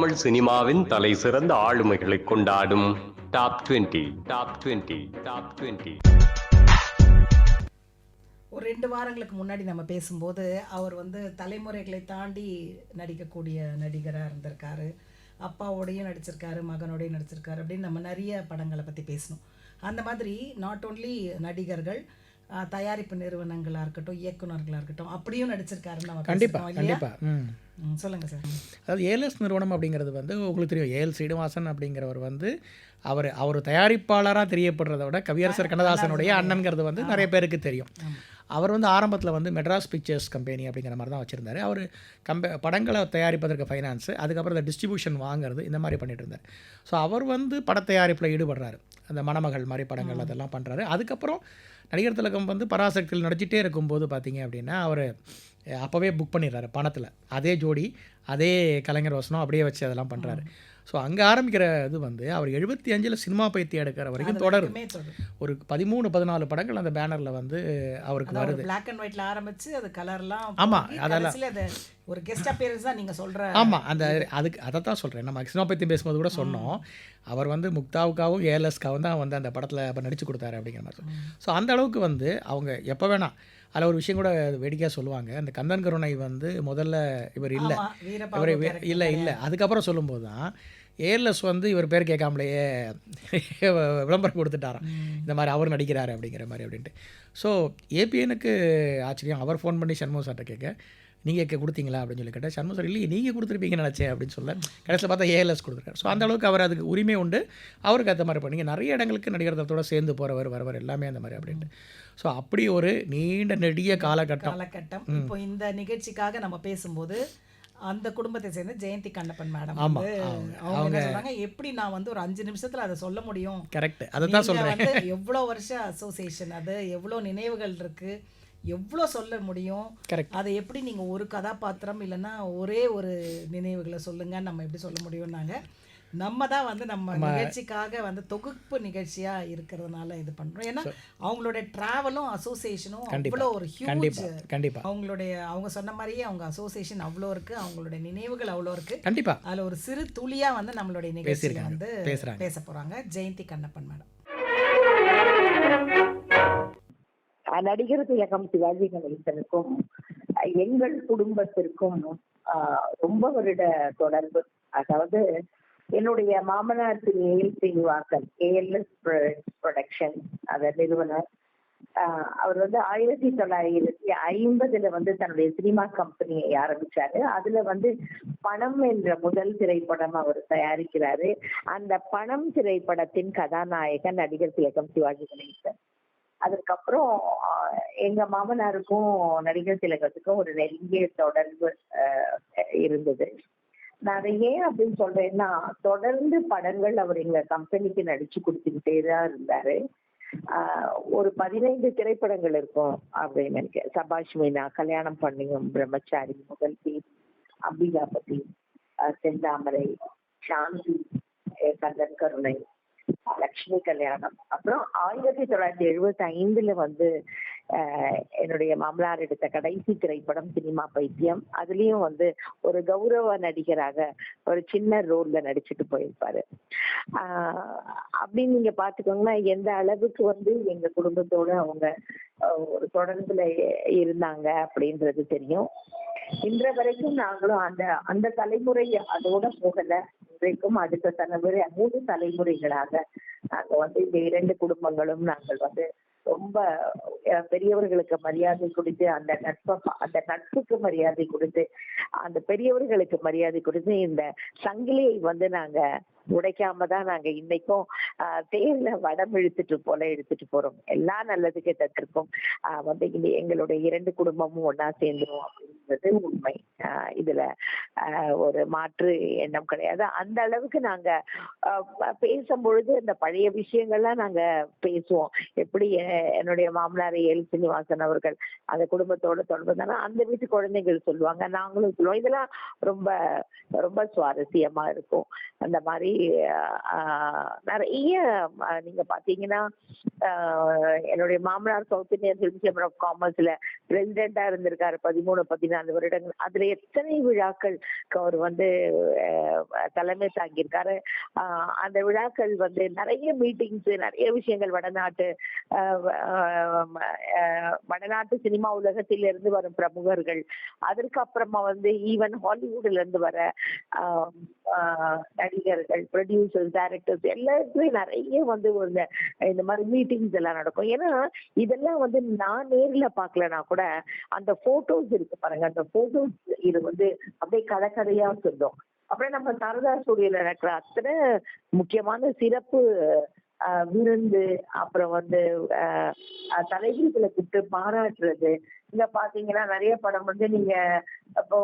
தமிழ் சினிமாவின் தலை சிறந்த ஆளுமைகளை கொண்டாடும். டாப் 20 டாப் 20 டாப் 20 ஒரு ரெண்டு வாரங்களுக்கு முன்னாடி நம்ம பேசும்போது அவர் வந்து தலைமுறைகளை தாண்டி நடிக்கக்கூடிய நடிகராக இருந்திருக்காரு. அப்பாவோடையும் நடிச்சிருக்காரு மகனோடையும் நடிச்சிருக்காரு அப்படின்னு நம்ம நிறைய படங்களை பற்றி பேசணும். அந்த மாதிரி நாட் ஓன்லி நடிகர்கள் தயாரிப்பு நிறுவனங்களாக இருக்கட்டும் இயக்குனர்களாக இருக்கட்டும் அப்படியும் நடிச்சிருக்காருன்னு நம்ம கண்டிப்பா பேசியிருக்கோம் இல்லையா? கண்டிப்பா. ம். ம், சொல்லுங்க சார். அதாவது ஏஎல்எஸ் நிறுவனம் அப்படிங்கிறது வந்து உங்களுக்கு தெரியும். ஏஎல் ஸ்ரீனிவாசன் அப்படிங்கிறவர் வந்து அவர் அவர் தயாரிப்பாளராக தெரியப்படுறத விட கவியரசர் கண்ணதாசனுடைய அண்ணன்கிறது வந்து நிறைய பேருக்கு தெரியும். அவர் வந்து ஆரம்பத்தில் வந்து மெட்ராஸ் பிக்சர்ஸ் கம்பெனி அப்படிங்கிற மாதிரி தான் வச்சுருந்தாரு. அவர் கம்பெ படங்களை தயாரிப்பதற்கு ஃபைனான்ஸு அதுக்கப்புறம் இந்த டிஸ்ட்ரிபியூஷன் வாங்குறது இந்த மாதிரி பண்ணிட்டு இருந்தார். ஸோ அவர் வந்து பட தயாரிப்பில் ஈடுபடுறாரு. அந்த மணமகள் மாதிரி படங்கள் அதெல்லாம் பண்ணுறாரு அதுக்கப்புறம் நடிகர் திலகம் வந்து பராசக்தியில் நடிச்சிட்டே இருக்கும்போது பார்த்தீங்க அப்படின்னா அவர் அப்போவே புக் பண்ணிடுறாரு பணத்தில். அதே ஜோடி அதே கலைஞர் வசனம் அப்படியே வச்சு அதெல்லாம் பண்ணுறாரு ஸோ அங்கே ஆரம்பிக்கிற இது வந்து அவர் எழுபத்தி அஞ்சில் சினிமா பைத்தியம் எடுக்கிற வரைக்கும் தொடரும். ஒரு பதிமூணு பதினாலு படங்கள் அந்த பேனரில் வந்து அவருக்கு வருது. பிளாக் அண்ட் ஒயிட்ல ஆரம்பிச்சு அது கலர்லாம் ஆமா, போகி, அதெல்லாம். ஒரு கெஸ்ட் அப்பியரன்ஸ் தான் நீங்க சொல்ற ஆமாம் அந்த அதுக்கு அதை தான் சொல்கிறேன் நம்ம சினிமா பற்றி பேசும்போது கூட சொன்னோம். அவர் வந்து முக்தாவுக்காகவும் ஏஎல்எஸ்க்காகவும் தான் வந்து அந்த படத்தில் அப்போ நடிச்சு கொடுத்தாரு அப்படிங்கிற மாதிரி ஸோ அந்த அளவுக்கு வந்து அவங்க எப்போ வேணாம் அதில் ஒரு விஷயம் கூட வேடிக்கையாக சொல்லுவாங்க. அந்த கந்தன் கருணை வந்து முதல்ல இவர் இல்லை. இவர் இல்லை இல்லை. அதுக்கப்புறம் சொல்லும்போது தான் ஏஎல்எஸ் வந்து இவர் பேர் கேட்காமலேயே விளம்பரம் கொடுத்துட்டாராம். இந்த மாதிரி அவர் நடிக்கிறாரு அப்படிங்கிற மாதிரி அப்படின்ட்டு. ஸோ ஏபிஎனுக்கு ஆச்சரியம். அவர் ஃபோன் பண்ணி சண்முக சார்ட்ட கேட்க நீங்கள் கொடுத்தீங்களா? அப்படின்னு சொல்லி கேட்டால் சண்முக சார் இல்லையே நீங்கள் கொடுத்துருப்பீங்கன்னு நினச்சேன் அப்படின்னு சொல்ல கடைசியில் பார்த்தா ஏஎல்எஸ் கொடுத்துருக்காரு ஸோ அந்த அளவுக்கு அவர் அதுக்கு உரிமை உண்டு. அவருக்கு ஏற்ற மாதிரி பண்ணீங்க நிறைய இடங்களுக்கு நடிகர் தளத்தோட சேர்ந்து போகிறவர் வரவர் எல்லாமே அந்த மாதிரி அப்படின்ட்டு. ஸோ அப்படி ஒரு நீண்ட நெடிய காலகட்டம். காலகட்டம். இப்போ இந்த நிகழ்ச்சிக்காக நம்ம பேசும்போது அந்த குடும்பத்தை சேர்ந்த ஜெயந்தி கண்ணப்பன் மேடம் ஆமா, அவங்க- சொல்றாங்க? எப்படி நான் வந்து ஒரு அஞ்சு நிமிஷத்துல அதை சொல்ல முடியும்? கரெக்ட் அதை தான் நீங்க சொல்கிறேன் வந்து எவ்வளோ வருஷம் அசோசியேஷன் அது? எவ்வளோ நினைவுகள் இருக்கு? எவ்வளோ சொல்ல முடியும்? கரெக்ட் அதை எப்படி நீங்க ஒரு கதாபாத்திரம் இல்லைன்னா ஒரே ஒரு நினைவுகளை சொல்லுங்க நம்ம எப்படி சொல்ல முடியும்னாங்க? நம்ம தான் வந்து நம்ம நிகழ்ச்சிக்காக வந்து தொகுப்பு நிகழ்ச்சியா இருக்கிறதுனால இது பண்றோம். ஏன்னா அவங்களோட டிராவலும் அசோசியேஷனும் அவ்வளோ ஒரு ஹியூஜ் கண்டிப்பாக அவங்களுடைய அவங்க சொன்ன மாதிரியே அவங்க அசோசியேஷன் அவ்வளோ இருக்கு அவங்களுடைய நினைவுகள் அவ்வளோ இருக்கு. கண்டிப்பாக அதுல ஒரு சிறு துளியா வந்து நம்மளுடைய நிகழ்ச்சியில வந்து. பேச போறாங்க. ஜெயந்தி கண்ணப்பன் மேடம். நடிகர் திலகம் சிவாஜி கணேசனுக்கும் எங்கள் குடும்பத்திற்கும் ஆஹ் ரொம்ப வருட தொடர்பு. அதாவது என்னுடைய மாமனார் Thiru AL Srinivasan ALS production அத நிறுவனர். அவர் வந்து ஆயிரத்தி தொள்ளாயிரத்தி ஐம்பதுல வந்து தன்னுடைய சினிமா கம்பெனியை ஆரம்பிச்சாரு. அதுல வந்து பணம் என்ற முதல் திரைப்படம் அவர் தயாரிக்கிறாரு. அந்த பணம் திரைப்படத்தின் கதாநாயகன் நடிகர் திலகம் சிவாஜி கணேசன். அதுக்கப்புறம் எங்க மாமனாருக்கும் நடிகர் திலகத்துக்கும் ஒரு நெருங்கிய தொடர்பு இருந்தது. நான் அதை ஏன் அப்படின்னு சொல்றேன்னா தொடர்ந்து படங்கள் அவர் எங்க கம்பெனிக்கு நடிச்சு கொடுத்துக்கிட்டே தான் இருந்தாரு. ஆஹ், ஒரு பதினைந்து திரைப்படங்கள் இருக்கும் அப்படின்னு நினைக்கிறேன். சபாஷ் மீனா கல்யாணம் பண்ணியும் பிரம்மச்சாரி முதல் தீ அம்பிகாபதி செந்தாமரை சாந்தி கந்தன் கருணை லக்ஷ்மி கல்யாணம். அப்புறம் ஆயிரத்தி தொள்ளாயிரத்தி எழுபத்தி ஐந்துல வந்து என்னுடைய மாமனார் எடுத்த கடைசி திரைப்படம் சினிமா பைத்தியம். அதுலயும் வந்து ஒரு கௌரவ நடிகராக ஒரு சின்ன ரோல்ல நடிச்சுட்டு போயிருப்பாரு. ஆஹ், அப்படின்னு நீங்க பாத்துக்கோங்கன்னா எந்த அளவுக்கு வந்து எங்க குடும்பத்தோட அவங்க ஒரு தொடர்புல இருந்தாங்க அப்படின்றது தெரியும். இன்ற வரைக்கும் நாங்களும் அந்த அந்த தலைமுறை அதோட போகல. இன்றைக்கும் அடுத்த தலைமுறை மூன்று தலைமுறைகளாக நாங்க வந்து இந்த இரண்டு குடும்பங்களும் நாங்கள் வந்து ரொம்ப பெரியவர்களுக்கு மரியாதை கொடுத்து அந்த நட்பை அந்த நட்புக்கு மரியாதை கொடுத்து அந்த பெரியவர்களுக்கு மரியாதை கொடுத்து இந்த சங்கிலியை வந்து நாங்க உடைக்காம தான் நாங்க இன்னைக்கும் ஆஹ், தேர்ல வடம் இழுத்துட்டு போல எடுத்துட்டு போறோம். எல்லா நல்லது கெட்டத்திற்கும் ஆஹ், வந்து எங்களுடைய இரண்டு குடும்பமும் ஒண்ணா அப்படின்னு அப்படின்றது உண்மை. ஆஹ், இதுல ஆஹ், ஒரு மாற்று எண்ணம் கிடையாது. அந்த அளவுக்கு நாங்க பேசும் பொழுது பேசும்பொழுது அந்த பழைய விஷயங்கள்லாம் நாங்க பேசுவோம். எப்படி என்னுடைய மாமனார் எல் சீனிவாசன் அவர்கள் அந்த குடும்பத்தோட தொடர்பு அந்த வீட்டு குழந்தைகள் சொல்லுவாங்க. நாங்களும் சொல்லுவோம். இதெல்லாம் ரொம்ப ரொம்ப சுவாரஸ்யமா இருக்கும். அந்த மாதிரி ஆஹ், நிறைய நீங்க பாத்தீங்கன்னா என்னுடைய மாமனார் South Indian film chamber of காமர்ஸ்ல பிரசிடென்டா இருந்திருக்காரு. பதிமூணு பதினாலு வருடங்கள். அதுல எத்தனை விழாக்கள் அவர் வந்து தலைமை தாங்கியிருக்காரு. ஆஹ், அந்த விழாக்கள் வந்து நிறைய மீட்டிங்ஸ் நிறைய விஷயங்கள் வடநாட்டு ஆஹ், வடநாட்டு சினிமா உலகத்தில் இருந்து வரும் பிரமுகர்கள். அதற்கப்புறமா வந்து ஈவன் ஹாலிவுட்ல இருந்து வர நடிகர்கள் ப்ரொடியூசர்ஸ் டைரக்டர்ஸ் எல்லாத்துலயும் நிறைய வந்து இந்த- மாதிரி மீட் மீட்டிங்ஸ் எல்லாம் நடக்கும். ஏன்னா இதெல்லாம் வந்து நான் நேர்ல பார்க்கலனா கூட அந்த போட்டோஸ் இருக்கு பாருங்க. அந்த போட்டோஸ் இது வந்து அப்படியே கதை கதையா சொல்லும் அப்புறம் நம்ம சாரதா ஸ்டுடியோல நடக்கிற அத்தனை முக்கியமான சிறப்பு விருந்து அப்புறம் வந்து ஆஹ், தலைவர்களை கூப்பிட்டு பாராட்டுறது. இங்க பாத்தீங்கன்னா நிறைய படம் வந்து நீங்க அப்போ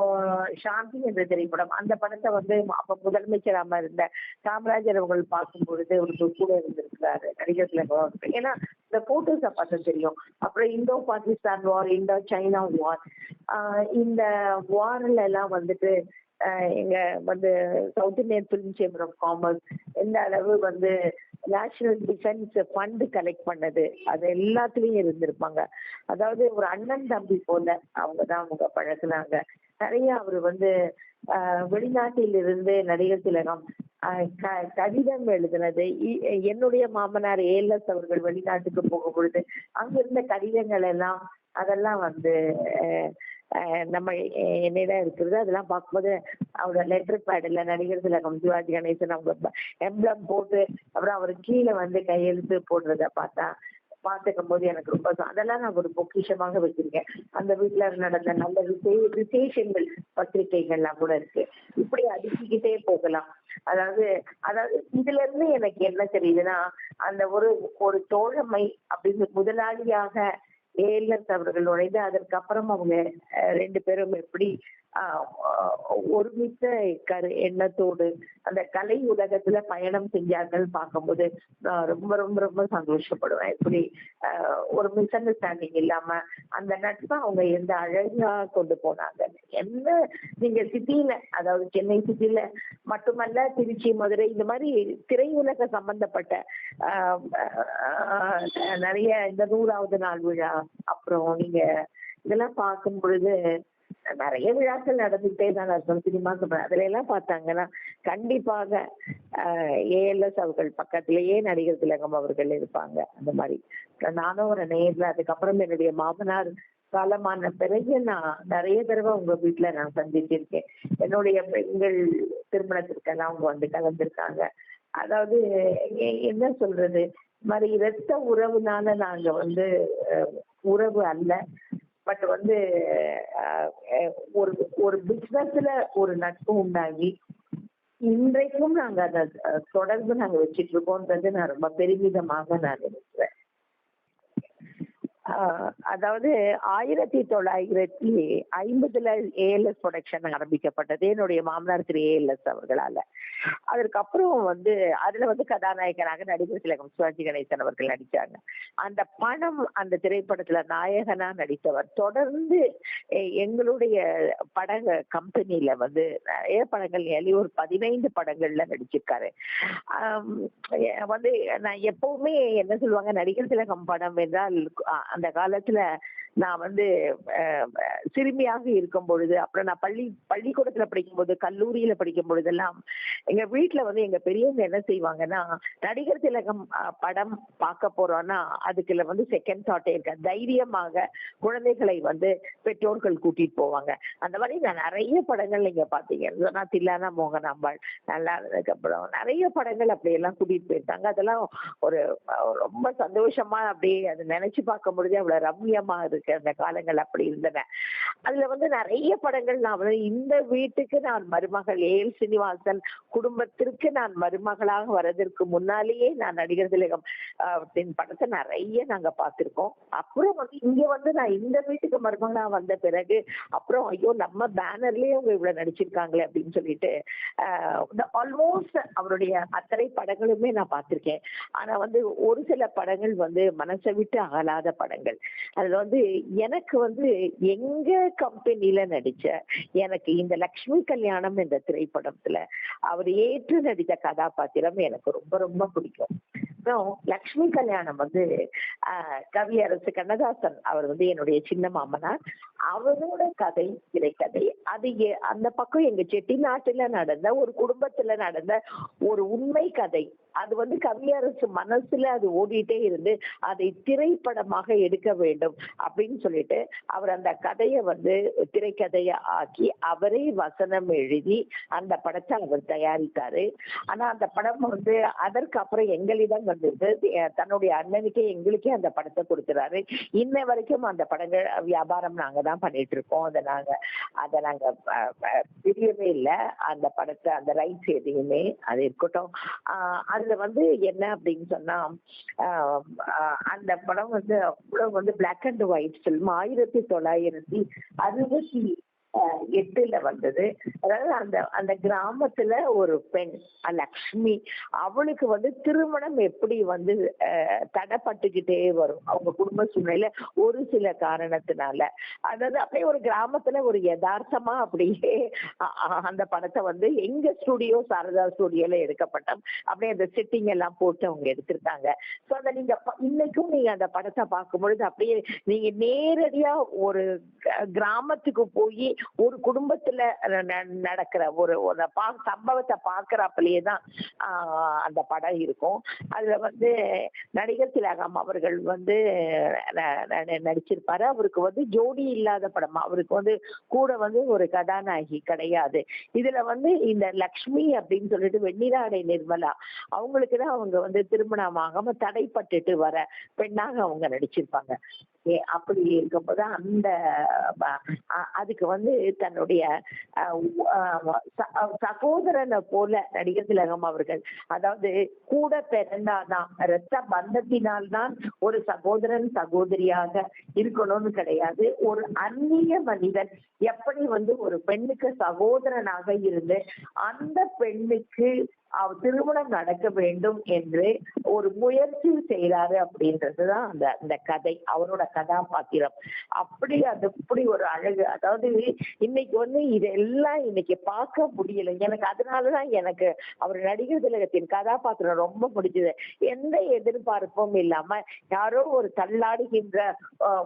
சாந்தி என்ற திரைப்படம் அந்த படத்தை வந்து அப்ப முதலமைச்சராம இருந்த காமராஜர் அவர்கள் பார்க்கும் பொழுது ஒரு கூட இருந்திருக்கிறாரு. நடிகர் திலகம் ஏன்னா இந்த போட்டோஸ பார்த்தா தெரியும். அப்புறம் Indo Pakistan war Indo China war இந்த வார்ல எல்லாம் வந்துட்டு எங்க வந்து South Indian film chamber of commerce எந்த அளவு வந்து நேஷனல் டிஃபென்ஸ் ஃபண்ட் கலெக்ட் பண்ணது அது எல்லாத்துலயும் இருந்திருப்பாங்க. அதாவது ஒரு அண்ணன் தம்பி போல அவங்க தான் அவங்க பழகுனாங்க. நிறைய அவர் வந்து ஆஹ் வெளிநாட்டில் இருந்து நடிகர் திலகம் ஆஹ் க- கடிதம் எழுதினது. என்னுடைய மாமனார் ஏஎல்எஸ் அவர்கள் வெளிநாட்டுக்கு போகும் பொழுது அங்க இருந்த கடிதங்கள் எல்லாம் அதெல்லாம் வந்து ஆஹ் நம்ம எ- என்னிடம் இருக்கிறது அதெல்லாம் பார்க்கும்போது அவரோட லெட்டர் பேடில் நடிகர் திலகம் சிவாஜி கணேசன் அவங்க எம்ப்ளம் போட்டு அப்புறம் அவர் கீழே வந்து கையெழுத்து போடுறத பார்த்தா பார்த்துக்கும் போது எனக்கு ரொம்ப அதெல்லாம் நான் ஒரு பொக்கிஷமாக வச்சிருக்கேன். அந்த வீட்டுல நடந்த நல்ல விசேஷங்கள் பத்திரிகைகள்லாம் கூட இருக்கு. இப்படி அடுக்கிக்கிட்டே போகலாம். அதாவது அதாவது இதுல இருந்து எனக்கு என்ன தெரியுதுன்னா அந்த ஒரு ஒரு தோழமை அப்படின்னு முதலாளியாக ஏஎல்எஸ் அவர்கள் நுழைந்து அதற்கப்புறம் அவங்க அஹ், ரெண்டு பேரும் எப்படி ஒருமித்த கரு எண்ணத்தோடு அந்த கலை உலகத்துல பயணம் செஞ்சார்கள் பார்க்கும்போது நான் ரொம்ப ரொம்ப ரொம்ப சந்தோஷப்படுவேன். இப்படி ஆஹ், ஒரு மிஸ் அண்டர்ஸ்டாண்டிங் இல்லாம அந்த நட்பை அவங்க எந்த அழகா கொண்டு போனாங்க? என்ன நீங்க சிட்டியில அதாவது சென்னை சிட்டியில மட்டுமல்ல திருச்சி மதுரை இந்த மாதிரி திரையுலக சம்பந்தப்பட்ட ஆஹ், நிறைய இந்த நூறாவது நாள் விழா அப்புறம் நீங்க இதெல்லாம் பார்க்கும் பொழுது நிறைய விழாக்கள் நடந்துகிட்டே தான் இருக்கும் சினிமா அதுல எல்லாம் பார்த்தாங்கன்னா கண்டிப்பாக ஏஎல்எஸ் அவர்கள் பக்கத்திலேயே நடிகர் திலகம் அவர்கள் இருப்பாங்க. அந்த மாதிரி. நானும் ஒரு நேர்ல அதுக்கப்புறம் என்னுடைய மாமனார் காலமான பிறகு நான் நிறைய தடவை உங்க வீட்டுல நான் சந்திச்சிருக்கேன். என்னுடைய பெண்கள் திருமணத்திற்கெல்லாம் அவங்க வந்து கலந்துருக்காங்க. அதாவது என்ன சொல்றது? இந்த மாதிரி இரத்த உறவுனால நாங்க வந்து உறவு அல்ல. பட் வந்து ஒரு ஒரு பிசினஸ்ல ஒரு நட்பு உண்டாகி இன்றைக்கும் நாங்க அதை தொடர்பு தொடர்ந்து நாங்க வச்சிட்டு இருக்கோம்ன்றது நான் ரொம்ப பெருமிதமாக நான் நினைக்கிறேன். அதாவது ஆயிரத்தி தொள்ளாயிரத்தி ஐம்பதுல ஏஎல்எஸ் ப்ரொடக்ஷன் ஆரம்பிக்கப்பட்டது என்னுடைய மாமனார் திரு ஏஎல்எஸ் அவர்களால. அதற்கப்புறம் வந்து அதுல வந்து கதாநாயகனாக நடிகர் திலகம் சிவாஜி கணேசன் அவர்கள் நடிச்சாங்க. அந்த பணம் அந்த திரைப்படத்துல நாயகனா நடித்தவர். தொடர்ந்து எங்களுடைய பட கம்பெனில வந்து நிறைய படங்கள் ஏழி ஒரு பதினைந்து படங்கள்ல நடிச்சிருக்காரு. வந்து நான் எப்பவுமே என்ன சொல்லுவாங்க நடிகர் திலகம் படம் என்றால் அந்த காலத்துல நான் வந்து சிறுமியாக இருக்கும் பொழுது அப்புறம் நான் பள்ளி பள்ளிக்கூடத்துல படிக்கும்போது கல்லூரியில படிக்கும் பொழுதெல்லாம் எங்க வீட்டுல வந்து எங்க பெரியவங்க என்ன செய்வாங்கன்னா நடிகர் திலகம் படம் பார்க்க போறோம்னா அதுக்குள்ள வந்து செகண்ட் தாட்டே இருக்க தைரியமாக குழந்தைகளை வந்து பெற்றோர்கள் கூட்டிட்டு போவாங்க. அந்த மாதிரி நான் நிறைய படங்கள் நீங்க பாத்தீங்க சொன்னா தில்லானா மோகனாம்பாள் நல்லா இருந்ததுக்கு அப்புறம் நிறைய படங்கள் அப்படியெல்லாம் கூட்டிட்டு போயிருக்காங்க. அதெல்லாம் ஒரு ரொம்ப சந்தோஷமா அப்படியே அதை நினைச்சு பார்க்கும் பொழுதே அவ்வளவு ரம்யமா இருக்கு அந்த காலங்கள் அப்படி இருந்தன. அதுல வந்து நிறைய படங்கள் நான் வந்து இந்த வீட்டுக்கு நான் மருமகள் ஏல் சீனிவாசன் குடும்பத்திற்கு நான் மருமகளாக வர்றதற்கு முன்னாலேயே நான் நடிகர் திலகம் படத்தை நிறைய நாங்க பார்த்திருக்கோம். அப்புறம் வந்து இங்க வந்து நான் இந்த வீட்டுக்கு மருமகளா வந்த பிறகு அப்புறம் ஐயோ நம்ம பேனர்லயே அவங்க இவ்வளவு நடிச்சிருக்காங்களே அப்படின்னு சொல்லிட்டு ஆல்மோஸ்ட் அவருடைய அத்தனை படங்களுமே நான் பார்த்திருக்கேன். ஆனா வந்து ஒரு சில படங்கள் வந்து மனசை விட்டு அகலாத படங்கள். அதுல வந்து எனக்கு வந்து எங்க கம்பெனில நடிச்ச எனக்கு இந்த லக்ஷ்மி கல்யாணம் என்ற திரைப்படத்துல அவர் ஏற்று நடித்த கதாபாத்திரம் எனக்கு ரொம்ப ரொம்ப பிடிக்கும். அப்புறம் லக்ஷ்மி கல்யாணம் வந்து ஆஹ், கவியரசு கண்ணதாசன் அவர் வந்து என்னுடைய சின்ன மாமனார். அவரோட கதை திரைக்கதை அது எ- அந்த பக்கம் எங்க செட்டிநாட்டுல நடந்த ஒரு குடும்பத்துல நடந்த ஒரு உண்மை கதை. அது வந்து கவியரசு மனசுல அது ஓடிட்டே இருந்து அதை திரைப்படமாக எடுக்க வேண்டும் அப்படின்னு சொல்லிட்டு அவர் அந்த கதையை வந்து திரைக்கதையை ஆக்கி அவரே வசனம் எழுதி அந்த படத்தை அவர் தயாரித்தாரு. ஆனா அந்த படம் வந்து அதற்கு அப்புறம் எங்களிடம் வந்தது தன்னுடைய அண்ணனுக்கே எங்களுக்கே அந்த படத்தை கொடுக்குறாரு. இன்ன வரைக்கும் அந்த படங்கள் வியாபாரம் நாங்க தான் பண்ணிட்டு இருக்கோம். அதை நாங்க அதை நாங்க பிரியவே இல்லை. அந்த படத்தை அந்த ரைட்ஸ் எதையுமே அது இருக்கட்டும். ஆஹ் அதுல வந்து என்ன அப்படின்னு சொன்னா ஆஹ் அந்த படம் வந்து அவ்வளவு வந்து பிளாக் அண்ட் ஒயிட் ஃபில்ம் ஆயிரத்தி தொள்ளாயிரத்தி அறுபத்தி எட்டுல வந்தது. அதாவது அந்த அந்த கிராமத்துல ஒரு பெண் லக்ஷ்மி அவளுக்கு வந்து திருமணம் எப்படி வந்து ஆஹ் தடைப்பட்டுக்கிட்டே வரும். அவங்க குடும்ப சூழ்நிலை ஒரு சில காரணத்தினால. அதாவது அப்படியே ஒரு கிராமத்துல ஒரு யதார்த்தமா அப்படியே அந்த படத்தை வந்து எங்க ஸ்டுடியோ சாரதா ஸ்டுடியோல எடுக்கப்பட்டோம். அப்படியே அந்த செட்டிங் எல்லாம் போட்டு அவங்க எடுத்திருக்காங்க. ஸோ அதை நீங்க இன்னைக்கும் நீங்க அந்த படத்தை பார்க்கும் பொழுது அப்படியே நீங்க நேரடியா ஒரு கிராமத்துக்கு போய் ஒரு குடும்பத்துல நடக்கிற ஒரு பா- சம்பவத்தை பார்க்கறாப்புலயே தான் ஆஹ், அந்த படம் இருக்கும். அதுல வந்து நடிகர் திலகம் அவர்கள் வந்து நடிச்சிருப்பாரு. அவருக்கு வந்து ஜோடி இல்லாத படம். அவருக்கு வந்து கூட வந்து ஒரு கதாநாயகி கிடையாது. இதுல வந்து இந்த லக்ஷ்மி அப்படின்னு சொல்லிட்டு வெண்ணிராடை நிர்மலா அவங்களுக்கு தான் அவங்க வந்து திருமணமாகாம தடைப்பட்டுட்டு வர பெண்ணாக அவங்க நடிச்சிருப்பாங்க. அப்படி இருக்கும்போது அந்த அதுக்கு வந்து தன்னுடைய சகோதரனை போல நடிகர் திலகம் அவர்கள். அதாவது கூட பிறந்தாதான் இரத்த பந்தத்தினால்தான் ஒரு சகோதரன் சகோதரியாக இருக்கணும்னு கிடையாது. ஒரு அந்நிய மனிதன் எப்படி வந்து ஒரு பெண்ணுக்கு சகோதரனாக இருந்து அந்த பெண்ணுக்கு திருமணம் நடக்க வேண்டும் என்று ஒரு முயற்சி செய்யறாரு அப்படின்றதுதான் அந்த அந்த கதை அவரோட கதாபாத்திரம். அப்படி அது இப்படி ஒரு அழகு. அதாவது இன்னைக்கு வந்து இதெல்லாம் இன்னைக்கு பார்க்க முடியல. எனக்கு அதனாலதான் எனக்கு அவர் நடிகர் திலகத்தின் கதாபாத்திரம் ரொம்ப பிடிச்சது. எந்த எதிர்பார்ப்பும் இல்லாம யாரோ ஒரு தள்ளாடுகின்ற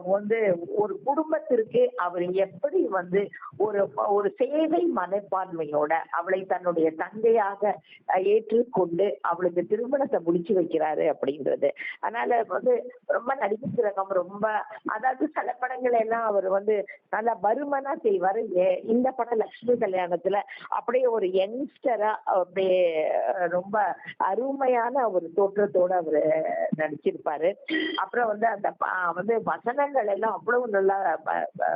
வந்து ஒரு குடும்பத்திற்கு அவர் எப்படி வந்து ஒரு ஒரு சேவை மனப்பான்மையோட அவளை தன்னுடைய தங்கையாக ஏற்றுக்கொண்டு அவளுக்கு திருமணத்தை முடிச்சு வைக்கிறாரு அப்படின்றது. அதனால வந்து ரொம்ப நடிகர் திலகம் ரொம்ப அதாவது சில படங்கள் எல்லாம் அவர் வந்து நல்லா பருமனா செய்வாரு. ஏ- இந்த படம் லட்சுமி கல்யாணத்துல அப்படியே ஒரு யங்ஸ்டரா அப்படியே ரொம்ப அருமையான ஒரு தோற்றத்தோட அவர் நடிச்சிருப்பாரு. அப்புறம் வந்து அந்த வந்து வசனங்கள் எல்லாம் அவ்வளவு நல்லா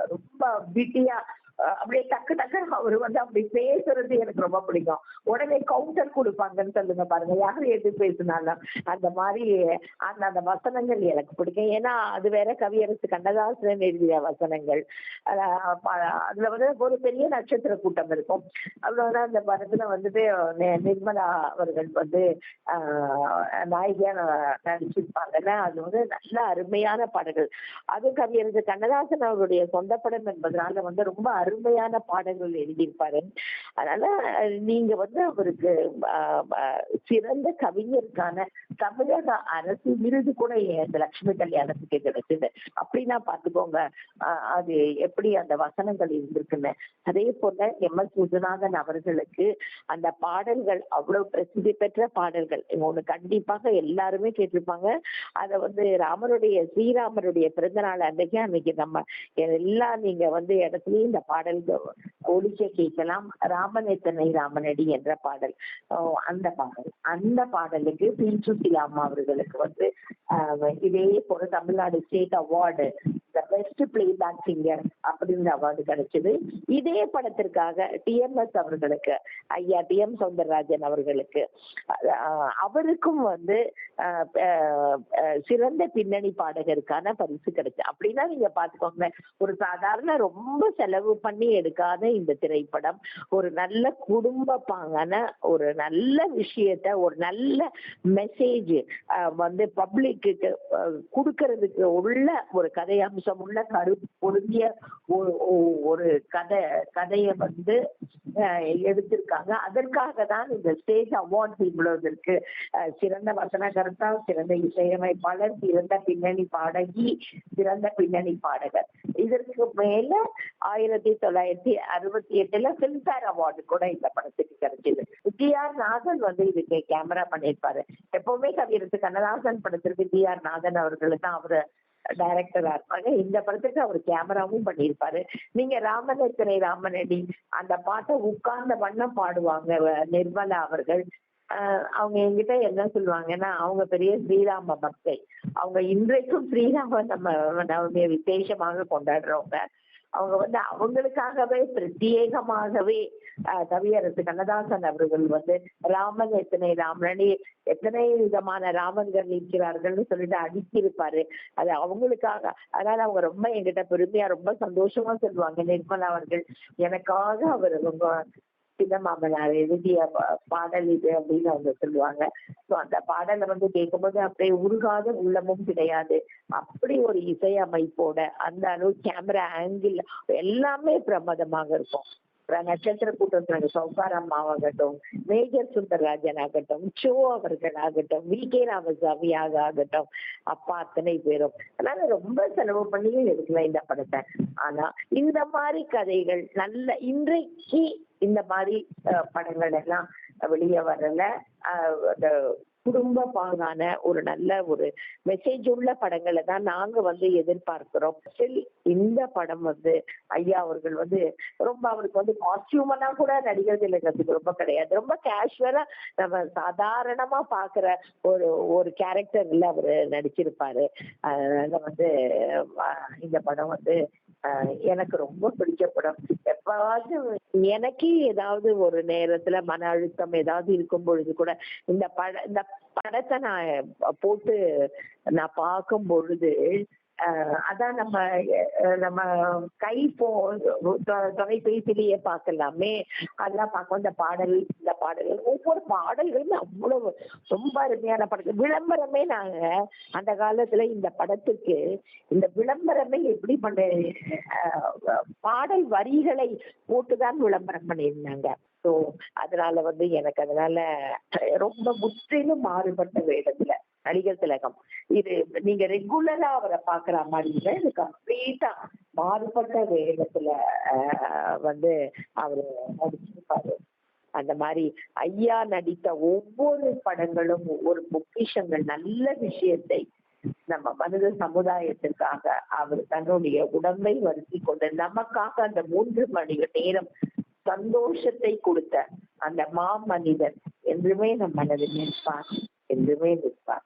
ரொம்ப பிட்டியா அப்படியே டக்கு டக்கு அவர் வந்து அப்படி பேசுறது எனக்கு ரொம்ப பிடிக்கும். உடனே கவுண்டர் கொடுப்பாங்கன்னு சொல்லுங்க பாருங்க. யார் எது பேசினாலும் அந்த மாதிரி அந்த அந்த வசனங்கள் எனக்கு பிடிக்கும். ஏன்னா அது வேற கவியரசு கண்ணதாசன் எழுதிய வசனங்கள். அதுல வந்து ஒரு பெரிய நட்சத்திர கூட்டம் இருக்கும். அதுல வந்து அந்த படத்துல வந்துட்டு நிர்மலா அவர்கள் வந்து ஆஹ் நாயகியா ந- நடிச்சிருப்பாங்கல்ல அது வந்து நல்ல அருமையான பாடல்கள். அது கவியரசு கண்ணதாசன் அவருடைய சொந்த படம் என்பதனால வந்து ரொம்ப அருமையான பாடல்கள் எழுதியிருப்பாரு. அதனால நீங்க வந்து அவருக்கு சிறந்த கவிஞருக்கான தமிழக அரசு விருது கூட இந்த லட்சுமி கல்யாணத்துக்கு கிடைச்சது. அப்படின்னா பாத்துக்கோங்க அது எப்படி அந்த வசனங்கள் இருந்திருக்குன்னு. அதே போல எம். எஸ். விஸ்வநாதன் அவர்களுக்கு அந்த பாடல்கள் அவ்வளவு பிரசித்தி பெற்ற பாடல்கள் ஒண்ணு கண்டிப்பாக எல்லாருமே கேட்டிருப்பாங்க. அதை வந்து ராமருடைய ஸ்ரீராமருடைய பிறந்த நாள் அன்றைக்கே அன்னைக்கு நம்ம எல்லா நீங்க வந்து இடத்துலயும் இந்த பாடல்கள் ஒழிக்க கேட்கலாம். ராமன் எத்தனை ராமனடி என்ற பாடல். அந்த பாடல். அந்த பாடலுக்கு பி அம்மா அவர்களுக்கு வந்து ஆஹ் இதே போல Tamil Nadu state award the best playback singer அப்படிங்கிற அவார்டு கிடைச்சது. இதே படத்திற்காக டிஎம்எஸ் அவர்களுக்கு ஐயா டி எம் சௌந்தரராஜன் அவர்களுக்கு அவருக்கும் வந்து ஆஹ் சிறந்த பின்னணி பாடகருக்கான பரிசு கிடைச்சு. அப்படின்னா நீங்க பாத்துக்கோங்க ஒரு சாதாரண ரொம்ப செலவு பண்ணி எடுக்காத இந்த திரைப்படம் ஒரு நல்ல குடும்ப பாங்கான ஒரு நல்ல விஷயத்த ஒரு நல்ல மெசேஜ் வந்து பப்ளிக்கு கொடுக்கறதுக்கு உள்ள ஒரு கதை அம்சம் உள்ள கரு பொருந்திய ஒரு- கதை கதையை வந்து எடுத்திருக்காங்க. அதற்காக தான் இந்த ஸ்டேஜ் அவார்ட்ஸ் இவ்வளவு இருக்கு சிறந்த வசனகர்த்தா சிறந்த இசையமைப்பாளர் சிறந்த பின்னணி பாடகி சிறந்த பின்னணி பாடகர். இதற்கு மேல ஆயிரத்தி தொள்ளாயிரத்தி அறுபத்தி எட்டுல பிலிம்பேர் அவார்டு கூட இந்த படத்துக்கு கிடைச்சது. டி ஆர் நாதன் வந்து இதுக்கு கேமரா பண்ணியிருப்பாரு. எப்பவுமே கவியரசு கண்ணதாசன் படத்திற்கு டி ஆர் நாதன் அவர்களுக்கு தான் அவரு டைரக்டரா இருப்பாங்க இந்த படத்துக்கு அவர் கேமராவும் பண்ணியிருப்பாரு. நீங்க ராமலட்சணை ராமனடி அந்த பாட்டை உட்கார்ந்த வண்ணம் பாடுவாங்க நிர்மலா அவர்கள். ஆஹ் அவங்க என்கிட்ட என்ன சொல்லுவாங்கன்னா அவங்க பெரிய ஸ்ரீராம பக்தை. அவங்க இன்றைக்கும் ஸ்ரீராம நம்ம விசேஷமாக கொண்டாடுறவங்க. அவங்க வந்து அவங்களுக்காகவே பிரத்யேகமாகவே ஆஹ் கவியரசு கண்ணதாசன் அவர்கள் வந்து ராமன் எத்தனை ராமனே எத்தனை விதமான ராமன்கள் இருக்கிறார்கள்னு சொல்லிட்டு அடுக்கியிருப்பாரு அது அவங்களுக்காக. அதனால அவங்க ரொம்ப என்கிட்ட பெருமையா ரொம்ப சந்தோஷமா சொல்லுவாங்க நிர்மலா அவர்கள். எனக்காக அவர் ரொம்ப சின்னமாமனார் எழுதிய பாடல் இது அப்படின்னு அவங்க சொல்லுவாங்க. ஸோ அந்த பாடலை வந்து கேட்கும்போது அப்படியே உருகாத உள்ளமும் கிடையாது. அப்படி ஒரு இசையமைப்போட அந்த அளவு கேமரா ஆங்கிள் எல்லாமே பிரமாதமாக இருக்கும். நட்சத்திர கூட்டத்தினர் சௌகாரம் ஆகட்டும் மேஜர் சுந்தரராஜன் ஆகட்டும் சோ அவர்கள் ஆகட்டும் வி கே ராமசாமியாக ஆகட்டும் அப்பா அத்தனை பேரும். அதனால ரொம்ப செலவு பண்ணியும் எடுக்கலாம் இந்த படத்தை. ஆனா இந்த மாதிரி கதைகள் நல்ல இன்றைக்கு இந்த மாதிரி படங்கள் எல்லாம் வெளியே வரல. அந்த குடும்ப பாங்கான ஒரு நல்ல ஒரு மெசேஜ் உள்ள படங்களை தான் நாங்க வந்து எதிர்பார்க்கிறோம். Still இந்த படம் வந்து ஐயா அவர்கள் வந்து ரொம்ப அவருக்கு வந்து காஸ்டியூமனா கூட நடிகர்கள் திலகத்துக்கு ரொம்ப கிடையாது. ரொம்ப கேஷுவலா நம்ம சாதாரணமா பாக்குற ஒரு ஒரு கேரக்டர்ல அவரு நடிச்சிருப்பாரு. அதனால வந்து இந்த படம் வந்து எனக்கு ரொம்ப பிடிச்ச படம். எப்பாவது எனக்கே ஏதாவது ஒரு நேரத்துல மன அழுத்தம் ஏதாவது இருக்கும் பொழுது கூட இந்த பட இந்த படத்தை நான் போட்டு நான் பார்க்கும் பொழுது அதான் நம்ம நம்ம கை போ தொலைபேசிலேயே பார்க்கலாமே. அதெல்லாம் பார்க்கும் இந்த பாடல் இந்த பாடல்கள் ஒவ்வொரு பாடல்களும் அவ்வளவு ரொம்ப அருமையான படங்கள் விளம்பரமே நாங்க அந்த காலத்துல இந்த படத்துக்கு இந்த விளம்பரமே எப்படி பண்ண பாடல் வரிகளை போட்டுதான் விளம்பரம் பண்ணியிருந்தாங்க. ஸோ அதனால வந்து எனக்கு அதனால ரொம்ப முற்றிலும் மாறுபட்ட வேடத்துல நடிகர் திலகம். இது நீங்க ரெகுலரா அவரை பாக்குற மாதிரி இல்லை இது கம்ப்ளீட்டா மாறுபட்ட வேடத்துல வந்து அவரு நடிச்சிருப்பாரு. அந்த மாதிரி ஐயா நடித்த ஒவ்வொரு படங்களும் ஒவ்வொரு பொக்கிஷங்கள் நல்ல விஷயத்தை நம்ம மனித சமுதாயத்திற்காக அவர் தன்னுடைய உடம்பை வருத்தி கொண்டு நமக்காக அந்த மூன்று மணி நேரம் சந்தோஷத்தை கொடுத்த அந்த மாமனிதர் என்றுமே நம் மனதில் நிற்பார் என்றுமே நிற்பார்.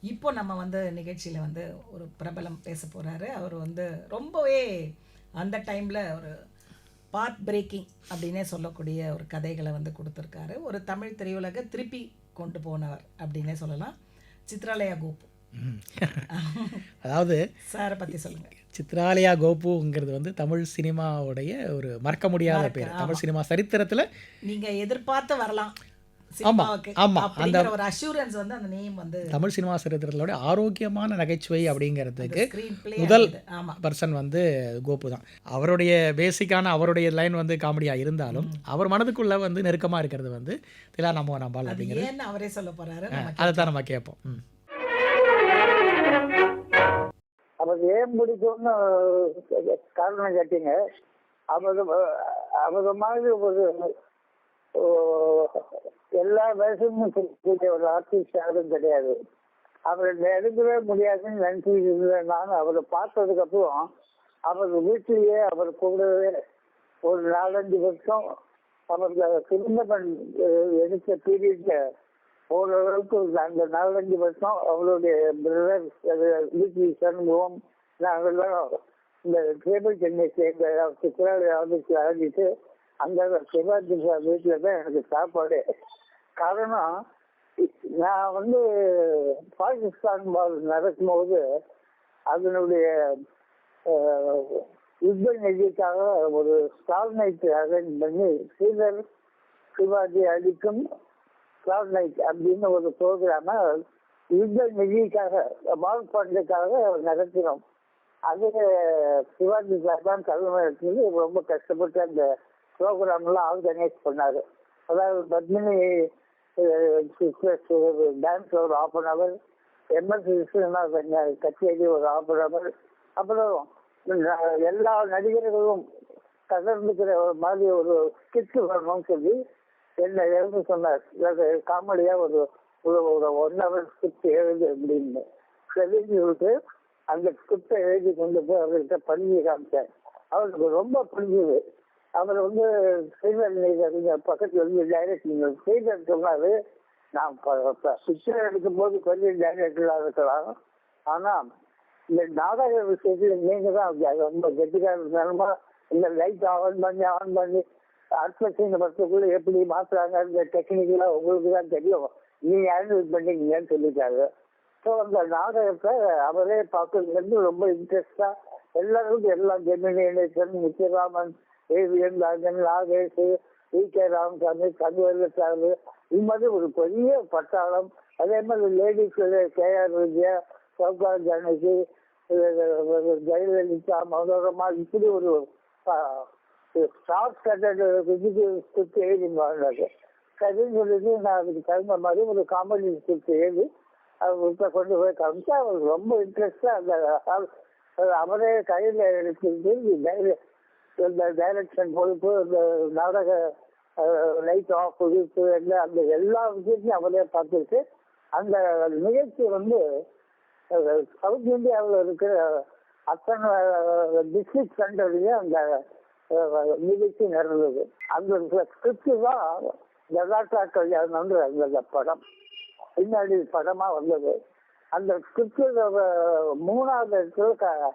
இப்போ நம்ம வந்து நிகழ்ச்சியில வந்து ஒரு பிரபலம் பேச போறாரு. அவர் வந்து ரொம்பவே அந்த டைம்ல ஒரு பாத் பிரேக்கிங் அப்படின்னே சொல்லக்கூடிய ஒரு கதைகளை வந்து கொடுத்துருக்காரு. ஒரு தமிழ் திரையுலக திருப்பி கொண்டு போனவர் அப்படின்னே சொல்லலாம். சித்ராலயா கோபு. ம். அதாவது சாரை பத்தி சொல்லுங்க. சித்ராலயா கோபுங்கிறது வந்து தமிழ் சினிமாவுடைய ஒரு மறக்க முடியாத பேர். தமிழ் சினிமா சரித்திரத்தில் நீங்க எதிர்பார்த்து வரலாம் தமிழ் சினிமா சரித்திரத்தோட ஆரோக்கியமான நகைச்சுவை அப்படிங்கிறதுக்கு முதல் ஆமா. பர்சன் வந்து கோபு தான். அவருடைய பேசிக்கான அவருடைய லைன் வந்து காமெடியாக இருந்தாலும் அவர் மனதுக்குள்ள வந்து நெருக்கமாக இருக்கிறது வந்து திலா நமோ நம்பால் அப்படிங்கிறது. அவரே சொல்ல போறாரு. நம்ம அதை தான் நம்ம கேட்போம். அப்போ அவர் ஏன் பிடிக்கும்னு காரணம் கேட்டீங்க. அவர் அவர் மாதிரி ஒரு எல்லா வயசும் செய்யக்கூடிய ஒரு ஆர்டிஸ்ட் யாரும் கிடையாது. அவரை நெருங்கவே முடியாதுன்னு நினைச்சு இருந்தேன் நான். அவரை பார்த்ததுக்கு அப்புறம் அவர் வீட்டிலேயே அவர் கூடவே ஒரு நாலஞ்சு வருஷம் அவர் திருமணம் எடுத்த பீரியட்ல ஓரளவுக்கு அந்த நாலஞ்சு வருஷம் அவருடைய பிரதர் வீட்டு சண்முகம் நாங்கள்லாம் இந்த கேபிள் சென்னை சேர்ந்த சித்ராலய ஆஃபீஸில் ஆகிட்டு அந்த சிவாஜி சார் வீட்டில் தான் எனக்கு சாப்பாடு. காரணம் நான் வந்து பாகிஸ்தான் பால் நடக்கும்போது அதனுடைய யுத்த நிதிக்காக ஒரு ஸ்டால் நைட் அரேஞ்ச் பண்ணி ஸ்ரீதர் சிவாஜி அடிக்கும் கிளவுட் நைட் அப்படின்னு ஒரு ப்ரோக்ராம யுத்த நிதிக்காக பால் பாட்டுக்காக நடத்தினோம். அது சிவாஜி சார்பான் தலைமை ரொம்ப கஷ்டப்பட்டு அந்த ப்ரோக்ராம்லாம் ஆர்கனைஸ் பண்ணார். அதாவது பத்மினி டான்ஸ் ஒரு half an hour MS Viswanath கச்சேரி ஒரு ஆஃப் அன் அவர் அப்புறம் எல்லா நடிகர்களும் கலந்துக்கிற ஒரு மாதிரி ஒரு ஸ்கிட் வரணும்னு சொல்லி என்ன எழுந்து சொன்னார்? காமெடியா காமெடியாக ஒரு ஒரு ஒன் ஹவர் ஸ்கிரிப்ட் எழுது அப்படின்னு. எழுதி விட்டு அந்த ஸ்கிரிப்டை எழுதி கொண்டு போய் அவர்கிட்ட பண்ணி காமிச்சார். அவருக்கு ரொம்ப பிடிச்சது அவர் வந்து ஸ்ரீதர் பக்கத்தில் வந்து டைரக்ட் நீங்கள் ஸ்ரீதர் சொன்னார் நான் பிக்சர் எடுக்கும் போது கொஞ்சம் டைரக்டராக இருக்கலாம். ஆனால் இந்த நாடக விஷயத்துல நீங்கள் தான் ரொம்ப கெட்டிக்காரமா இந்த லைட் ஆன் பண்ணி ஆன் பண்ணி அடுத்த சீன் படத்துக்குள்ள எப்படி மாத்துறாங்க இந்த டெக்னிக்கலா உங்களுக்கு தான் தெரியும். நீங்க ஹேண்டில் பண்ணீங்கன்னு சொல்லிட்டாரு ஸோ அந்த நாடகத்தை அவரே பார்க்கறதுலேருந்து ரொம்ப இன்ட்ரெஸ்டா எல்லாருக்கும் எல்லாம் ஜெமினேஷன் கணேசன் முத்துராமன் ஏவிஎன் ராஜன் நாகேஷ் வி. கே. ராமசாமி கங்குவல்லசாமி இது மாதிரி ஒரு பெரிய பட்டாளம். அதே மாதிரி ladies K. R. Vijaya Sowcar Janaki Jayalalitha Manorama இப்படி ஒரு ஸ்டார் ஸ்டாண்டர்ட் இதுக்கு ஸ்கிரிப்ட் எழுதி வாழ்ந்தாரு சரின்னு சொல்லிட்டு நான் அதுக்கு தகுந்த மாதிரி ஒரு காமெடி ஸ்கிரிப்ட் எழுதி அவர்கிட்ட கொண்டு போய் காமிச்சு அவருக்கு ரொம்ப இன்ட்ரெஸ்டா அந்த ஆள் அவரே கையில் எடுத்துட்டு இந்த டைரக்ஷன் பொறுப்பு இந்த நாடக லைட் ஆஃப் இது எல்லாம் அந்த எல்லா விஷயத்தையும் அவரே பார்த்துருக்கு அந்த நிகழ்ச்சி வந்து சவுத் இந்தியாவில் இருக்கிற அத்தனை டிஸ்ட்ரிக்ட் சென்டர்லேயும் அந்த நிகழ்ச்சி நடந்தது. அந்த ஸ்கிரிப்ட் தான் கதாட்டா கல்யாணம் அந்த படம் பின்னாடி படமா வந்தது. அந்த ஸ்கிரிப்ட் மூணாவது இடத்துல க-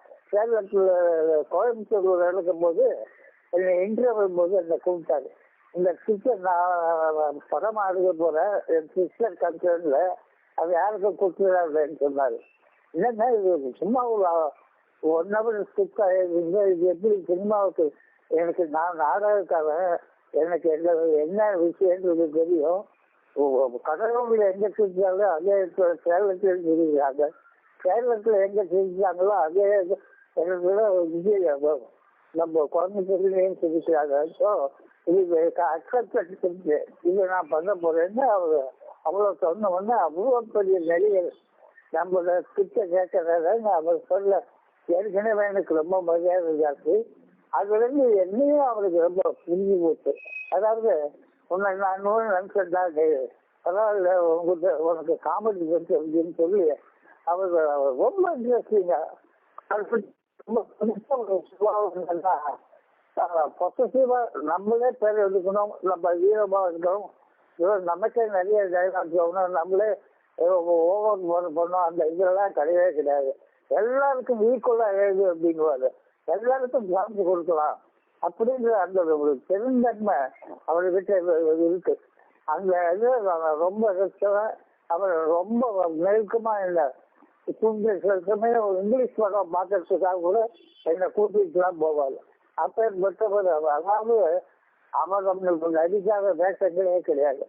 கோயம்புத்தூர் நடக்கும் போது என்னை இன்டர்வியூ போது என்னை கூப்பிட்டாரு. இந்த ஸ்கிரிப்டை நான் படமா எடுக்க போறேன். என் சிஸ்டர் கன்சர்ன்ல அது யாருக்கும் கொடுத்துடாதுன்னு சொன்னாரு. என்னன்னா இது? சும்மா ஒரு ஒன் ஹவர் ஸ்கிரிப்ட் இது எப்படி சினிமாவுக்கு எனக்கு நான் நாடகக்காக எனக்கு என்ன என்ன விஷயன்றது தெரியும். கடலூரில் எங்க செஞ்சாலும் அதே இடத்துல சேலத்தில் இருக்கிறாங்க சேலத்தில் எங்க செஞ்சாங்களோ அதே இடத்துல விஜய் நம்ம குழந்தைகளையும் செஞ்சுக்கிறாங்க ஸோ இது அக்செப்ட் செஞ்சு இது நான் பண்ண போறேன்னு அவர் அவ்வளோ சொன்ன உடனே அவ்வளோ பெரிய நடிகர் நம்மளோட கிட்ட கேட்கறத அவர் சொல்ல. ஏற்கனவே எனக்கு ரொம்ப மரியாதை ஜாஸ்தி அதுலேருந்து என்னையும் அவருக்கு ரொம்ப புரிஞ்சு போச்சு. அதாவது உன்னை நான் நூறு நினைச்சா பரவாயில்ல உங்ககிட்ட உனக்கு காமெடி இருக்கு அப்படின்னு சொல்லி அவர் ரொம்ப இன்ட்ரெஸ்டிங்க ரொம்ப பொசசிவா நம்மளே பேர் எடுக்கணும் நம்ம ஹீரோமா இருக்கணும். நமக்கே நிறைய டைலாக் சொல்லணும் நம்மளே ஓவர் பண்ணோம் அந்த இதெல்லாம் கிடையவே கிடையாது. எல்லாருக்கும் ஈக்குவலா எழுது அப்படிங்குவாரு. எல்லாருக்கும் கவனித்து கொடுக்கலாம். அப்படின்ற அந்த ஒரு பெருந்தன்மை அவர்கிட்ட இருக்கு. அந்த இது ரொம்ப அவர் ரொம்ப நெருக்கமா இல்லை துண்டு சமயம் ஒரு இங்கிலீஷ் படம் பார்க்கறதுக்காக கூட என்னை கூட்டிட்டுலாம் போவார். அப்பேற்பட்டவர் அவர். அதாவது அவர் நம்மளுக்கு நடிக்காத வேஷங்களே கிடையாது.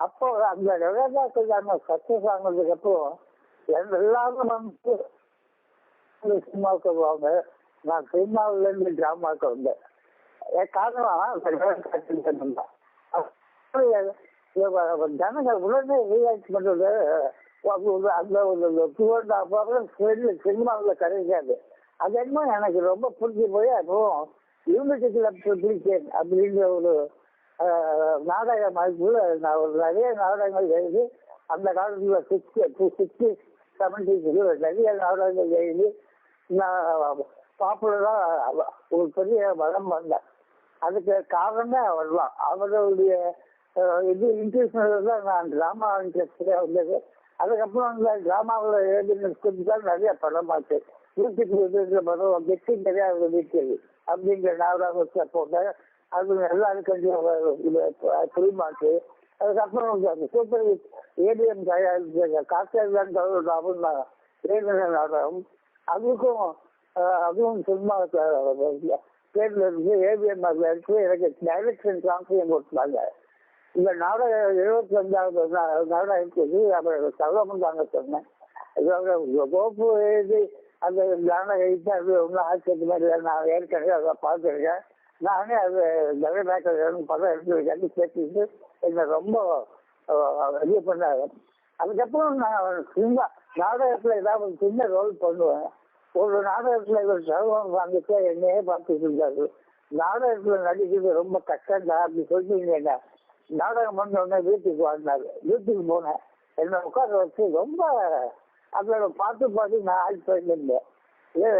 அப்போ அந்த ரவேதா கல்யாணம் சக்சஸ் ஆனதுக்கு அப்புறம் எல்லாரும் வந்து சினிமாவுக்கு வருவாங்க நான் சினிமாவுல இருந்து வந்தேன். காரணம் ஜனங்கள் உடனே ரீஆக்ட் பண்றது அந்த ஒரு டூ அண்ட் ஹாஃப் ஹவர் சினிமாவில் கிடைக்காது அது என்ன எனக்கு ரொம்ப பிடிச்சி போய் அப்புறம் யூனிட்டி கிளப் பப்ளிகேட் அப்படின்ற ஒரு நாடகம் நாடக அமைப்புல நான் ஒரு நிறைய நாடகங்கள் எழுதி அந்த காலத்தில் சிக்ஸ்டி டூ சிக்ஸ்டி செவன்டிஸில் நிறைய நாடகங்கள் எழுதி நான் பாப்புலராக ஒரு பெரிய வளம் வந்தேன் அதுக்கு காரணமே அவர் தான் அவருடைய இது இன்ட்ரெஸ்ட் தான் நான் ட்ராமா இன்ட்ரெஸ்டே வந்தது. அதுக்கப்புறம் அந்த ட்ராமாவில் எழுதின ஸ்கிரிப்ட் தான் நிறைய படமாச்சு வீட்டுக்கு வீட்டுக்கு படம் வெற்றி நிறையா வீட்டில் அப்படிங்கிற நாவலாக போட்டேன் அது எல்லாருக்கும் புரிமாச்சு அதுக்கப்புறம் அந்த சூப்பர் ஏடிஎம் தயாரிச்ச காசேதான் தவிர எழுதின நாடகம். அதுக்கும் அதுவும் சினிமா பேர்ல இருந்து ஏவிஎம் இருக்கு எனக்கு டைரக்ஷன் சான்ஸையும் கொடுத்தாங்க இந்த நாடகம் எழுபத்தி அஞ்சாவது நாடகம் இருக்குது அப்புறம் சகலம் தாங்க சொன்னேன். கோப்பு எழுதி அந்த நாடகம் இப்போ அது ஒன்றும் ஆச்சரிய மாதிரி இல்லை. நான் ஏற்கனவே அதை பார்த்துருக்கேன். நானே அது ஜெகநாயக்கன் படம் எடுத்து கேட்டுட்டு என்னை ரொம்ப இது பண்ணாரு அதுக்கப்புறம் நான் சின்ன நாடகத்தில் ஏதாவது சின்ன ரோல் பண்ணுவேன். ஒரு நாடகத்தில் இவர் சர்வம் வாங்கிட்டு என்னையே பார்த்துட்டு இருந்தாரு. நாடகத்தில் நடிக்கிறது ரொம்ப கஷ்டம்டா அப்படி சொல்லிட்டீங்க நாடகம் பண்ண உடனே வீட்டுக்கு வாழ்ந்தாரு வீட்டுக்கு போனேன். என்னை உட்கார வச்சு ரொம்ப அதோட பாட்டு பாடி நான் ஆள் போயிருந்தேன்.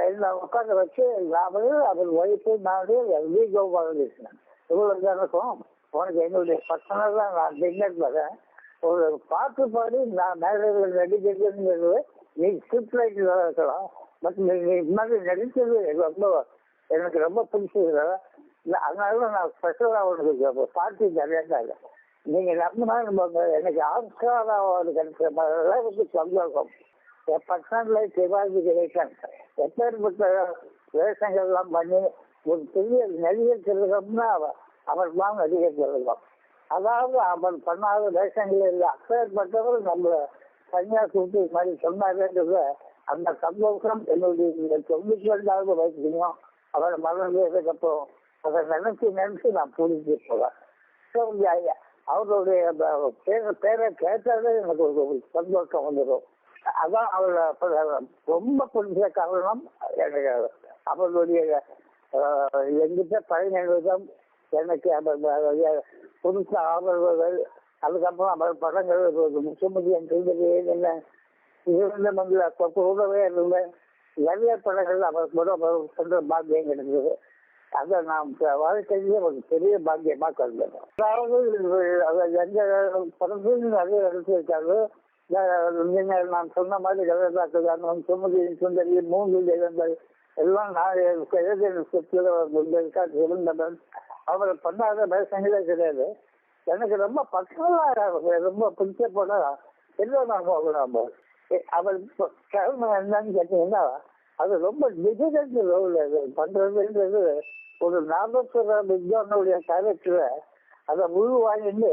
என்னை உட்கார வச்சு அவரு அவர் ஒய்ஃபு நானே வி வாழ்ந்துருக்கேன் இவ்வளவு தானக்கும் உனக்கு என்னுடைய பர்சனலாக நான் டின்னர் வரேன் ஒரு பாட்டு பாடி நான் மேடையில் நடிக்கிறதுங்கிறது நீ ஸ்கிரிப்ட் ரைட்டில் இருக்கலாம். பட் இது மாதிரி நடித்தது ரொம்ப எனக்கு ரொம்ப பிடிச்சது அதனால நான் ஸ்பெஷலாக உனக்கு பார்ட்டி நிறையா நீங்க நம்பினா நம்ம எனக்கு ஆஸ்கார் அவார்டு கிடைச்ச அளவுக்கு சந்தோஷம். என் பர்சனல் லைஃப் சிவாஜி கிடைக்கும்? எப்பேற்பட்ட வேஷங்கள்லாம் பண்ணி ஒரு பெரிய நடிகர் திருகம்னா அவர் அவர் தான் நடிகர் திருகம் அதாவது அவர் பண்ணாத வேஷங்கள் இல்லை. அப்பேற்பட்டவர் நம்ம தனியாக கூப்பிட்டு இது மாதிரி சொன்னாருன்றது அந்த சந்தோஷம் என்னுடைய தொண்ணூற்றி ரெண்டாவது வயசுலையும் அவரை மறந்ததுக்கப்புறம் அதை நினைச்சு நினைச்சு நான் புரிஞ்சு போவேன் ஸோ அவருடைய பேரை பேரை கேட்டாலே எனக்கு ஒரு சந்தோஷம் வந்துடும். அதான் அவரை ரொம்ப பிடிச்ச காரணம். எனக்கு அவருடைய எங்கிட்ட பழைய எனக்கு அவர் புதுசு ஆதரவுகள். அதுக்கப்புறம் அவர் படங்கள் முக்கியமதி என் என்ன? இருந்த மந்திர கூடவே இருந்தேன் நிறைய படங்கள் அவர் கூட அவர் சென்ற பாக்கியம் கிடைச்சது. அதை நாம் வாழ்க்கையிலே ஒரு பெரிய பாக்கியமா கருதணும் அதாவது இது- அது எங்க படத்தில் நிறைய எடுத்திருக்காரு நீங்கள் நான் சொன்ன மாதிரி கதைதாக்குதான் சுமதி சுந்தரி மூன்று தெய்வங்கள் எல்லாம் நான் எழுதிய இருக்கா இருந்தவன். அவர் பண்ணாத பயசங்களே கிடையாது. எனக்கு ரொம்ப பர்சனலாக ரொம்ப பிடிச்ச படம் எல்லாம் நான் போகலாம் அவர் இப்போ என்னன்னு கேட்டீங்கன்னா அது ரொம்ப டிஃபிகல்ட் ரோல் அது. பண்றதுன்றது ஒரு நாதஸ்வர வித்வானுடைய கேரக்டரை அதை உருவாங்கிட்டு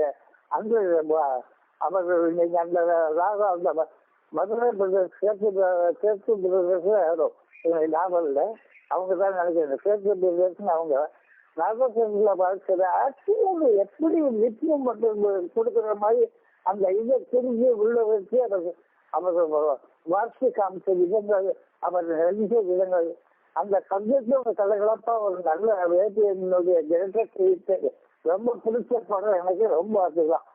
அந்த வ- அவர் இன்னைக்கு அந்த ராகா அந்த மதுரை பிரதேஷ் சேர்த்து சேர்த்து பிரதேச யாரோ எங்களுக்கு ஞாபகம் இல்லை அவங்க தான் நினைக்கிறேன். சேர்த்து பிரதேஷ்னு அவங்க நாகசந்தில வாழ்க்கிற ஆக்சுவலி எப்படி நிச்சயம் மட்டும் கொடுக்குற மாதிரி அந்த இதை திரும்பி உள்ள வச்சு அதை அவர் வார்த்தை காமிச்ச விதங்கள் அவர் நடிச்ச விதங்கள் அந்த சப்ஜெக்டும் கலகலப்பா ஒரு நல்ல வேட்டியனுடைய டிரெக்டர் ரொம்ப பிடிச்ச படம் எனக்கு ரொம்ப அதுதான்.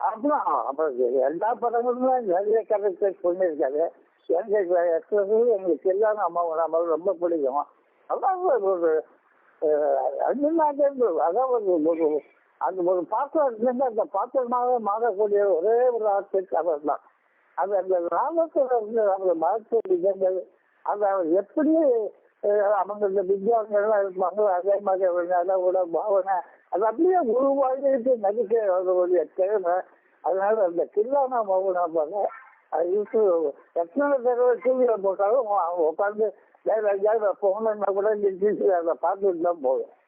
அப்புறம் அப்புறம் எல்லா படங்களும் நிறைய கலெக்டர் பண்ணியிருக்காரு எனக்கு எக்ஸ்பிரஸ் எங்களுக்கு எல்லாரும் அம்மாவோட நம்ம ரொம்ப பிடிக்கும். அதான் ஒரு அண்ணனாக அதான் ஒரு ஒரு அந்த ஒரு பாத்திரம் இருக்குங்க அந்த பாத்திரமாகவே மாறக்கூடிய ஒரே ஒரு ஆர்டிஸ்ட் அவர் தான் அது அந்த ராமத்தில் இருந்து மரத்தை மருத்துவ விதங்கள் அது அவர் எப்படி அவங்க இந்த வித்யாங்கள்லாம் இருப்பாங்க அதே மாதிரி ஒரு கூட பாவனை அது அப்படியே உருவாகிட்டு நடிக்க அவர்களுடைய திறமை. அதனால அந்த கில்லானா மௌனம் பண்ண அது இருக்கு. எத்தனை தடவை டிவியில் போட்டாலும் அவங்க உட்காந்து வேற எங்கேயாவது போகணுன்னா கூட நிறுத்தி அதை பார்த்துட்டு தான் போகும்